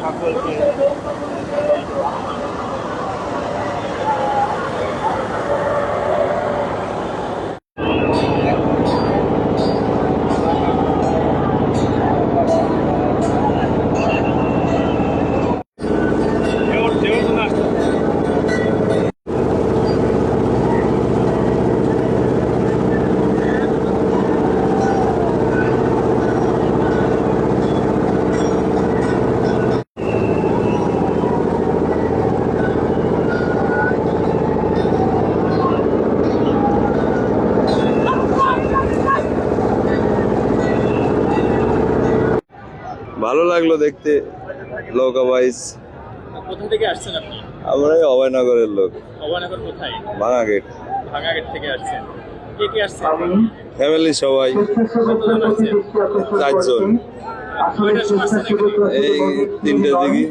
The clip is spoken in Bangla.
সকলকে ভালো লাগল দেখতে নৌকা বাইস কোথা থেকে আসছেন আপনি? আমরা এই অভয়নগরের লোক। অভয়নগর কোথায়? ভাঙা গেট ভাঙাগেট থেকে আসছেন। কে কে আসছেন? ফ্যামিলি সবাই। চারজন। এই তিনটার দিকে।